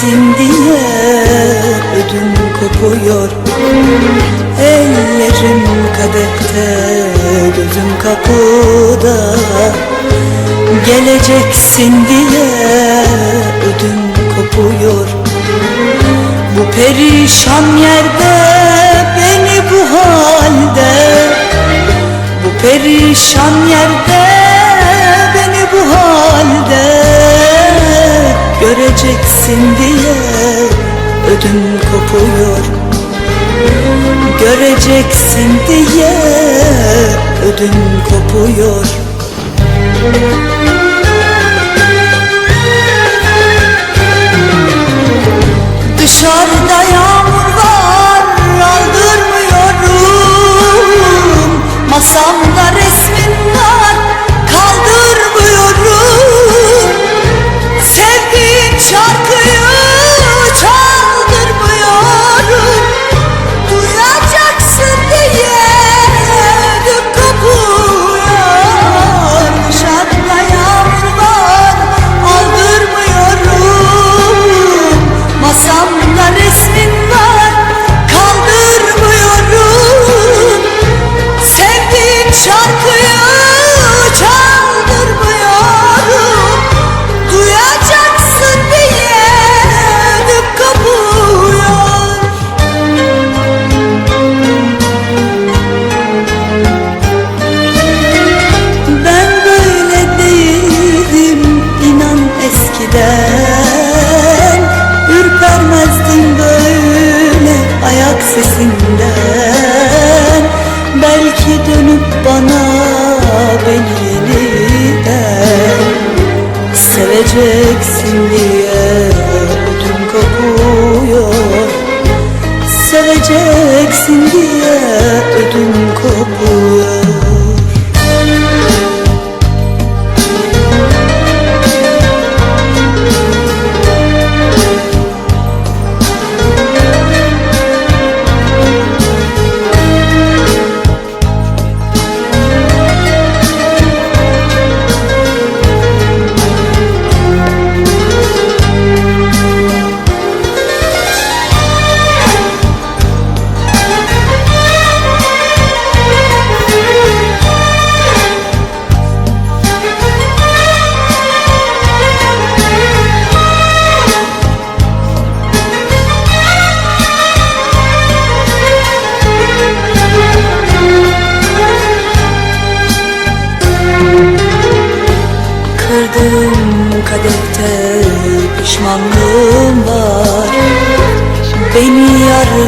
Sensin diye ödüm kopuyor. Ellerim kadehte gözüm kapıda. Geleceksin diye ödüm kopuyor. Bu perişan yerde beni bu halde. Bu perişan yerde beni bu halde. Ödüm kopuyor Göreceksin diye ödüm kopuyor. Dışarıda yağmur var aldırmıyorum Masamda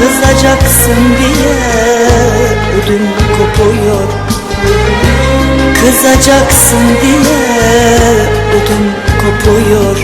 Kızacaksın diye ödüm kopuyor. Kızacaksın diye ödüm kopuyor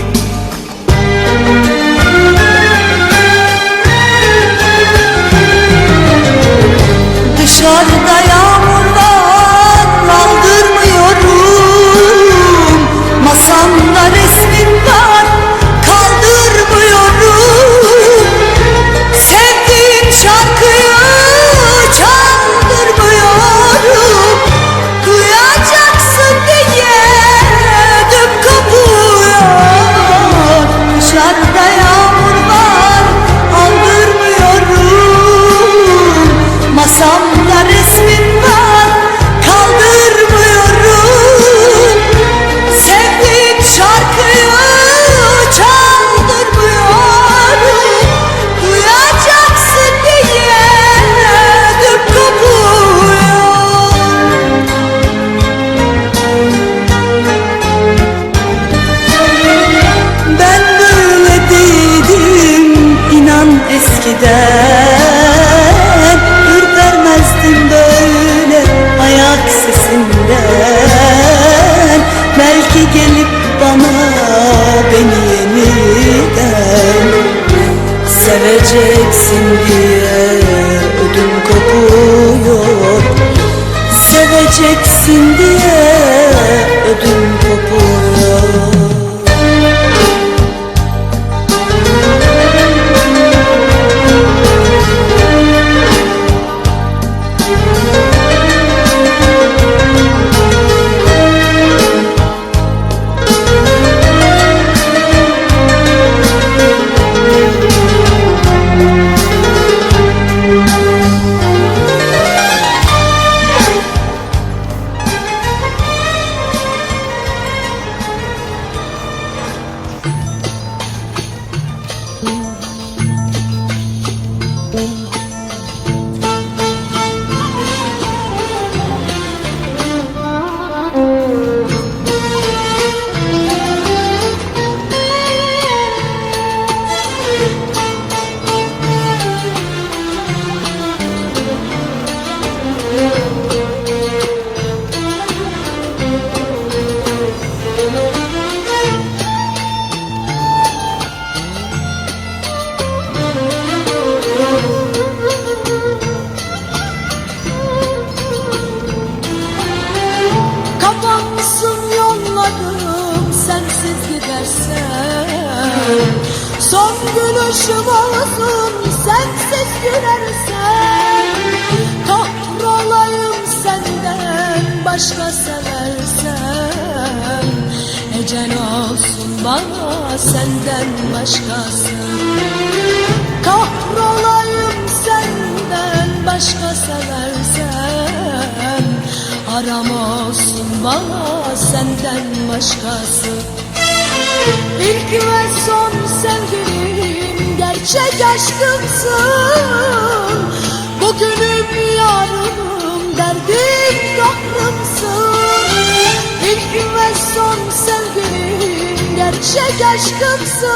başka seversen Ecel olsun bana senden başkası. Kahrolayım senden başka seversen Haram olsun bana senden başkası. İlk ve son sevgilim gerçek aşkımsın İlk ve son sevgilim gerçek aşkımsın.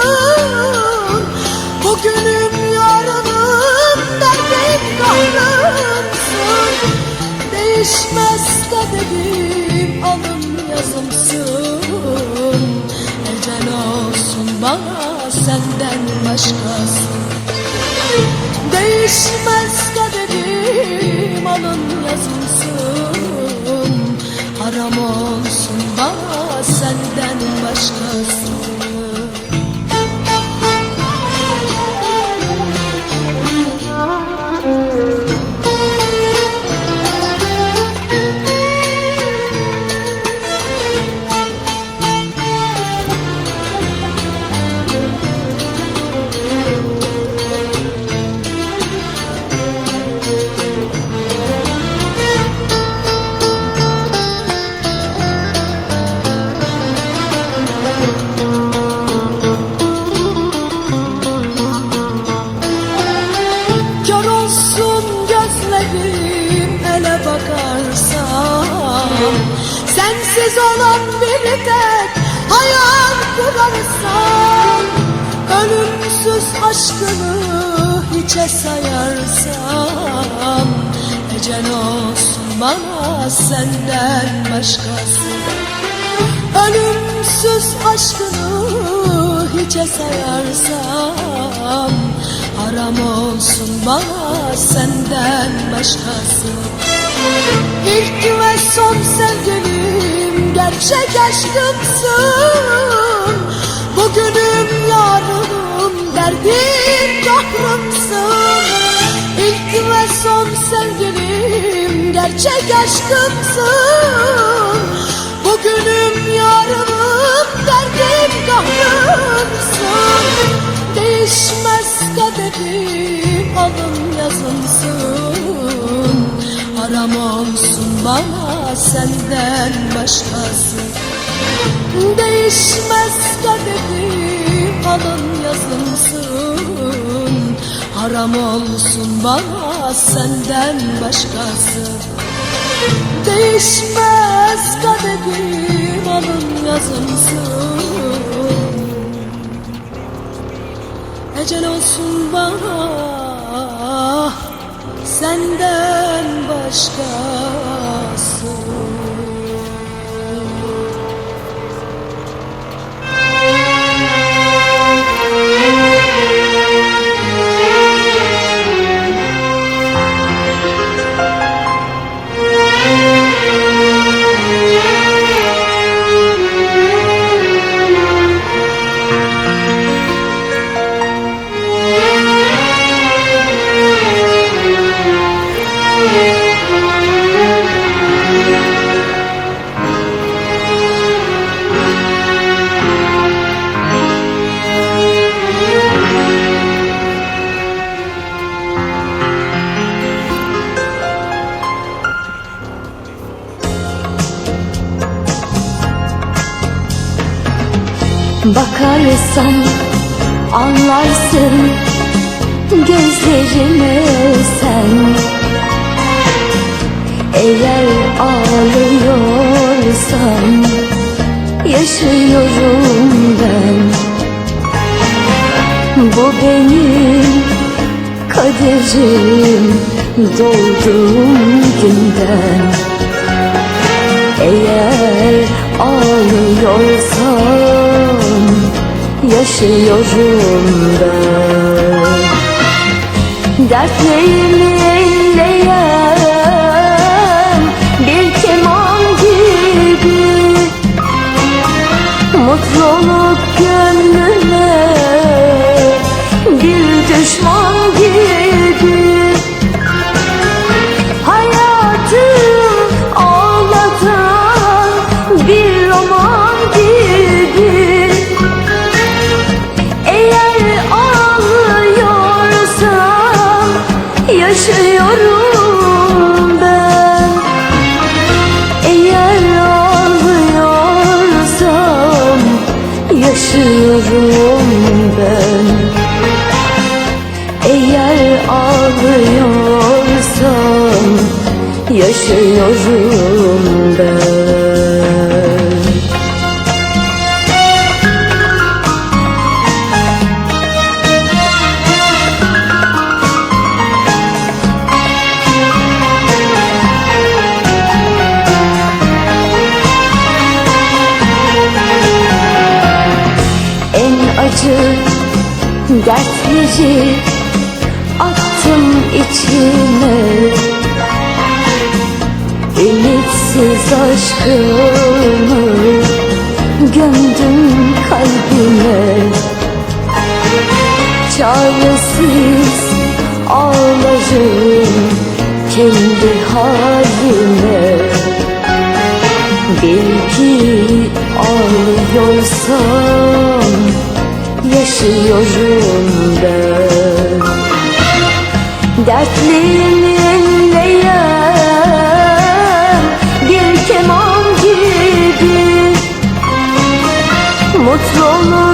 Bugünüm yarınım derdim kahrımsın. Değişmez kaderim alın yazımsın. Ecel olsun bana senden başkası Değişmez kaderim alın Haram olsun bana senden başkası Ölümsüz aşkını hiçe sayarsam Ecel olsun bana senden başkası. Ölümsüz aşkını hiçe sayarsam Haram olsun bana senden başkası. İlk ve son sevgilim gerçek aşkımsın derdim kahrımsın İlk ve son sevgilim gerçek aşkımsın. Bugünüm yarınım derdim kahrımsın. Değişmez kaderim alın yazımsın Haram olsun bana senden başkası. Değişmez kaderim alın yazımsın. Haram olsun bana senden başkası. Değişmez kaderim alın yazımsın. Ecel olsun bana senden başkası gözlerime sen. Eğer ağlıyorsan yaşıyorum ben. Bu benim kaderim doğduğum günden. Eğer ağlıyorsan yaşıyorum ben Dertlerimi elleyen bir keman gibi. Mutluluk dertleri attım içime. Ümitsiz aşkımı gömdüm kalbime. Çaresiz ağlarım kendi halime. Bil ki ağlıyorsam yaşıyorum ben. Dertlerimi enleyen bir keman gibi. Mutluluk gönlüme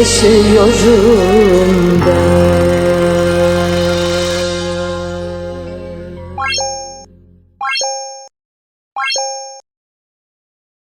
yaşıyorum ben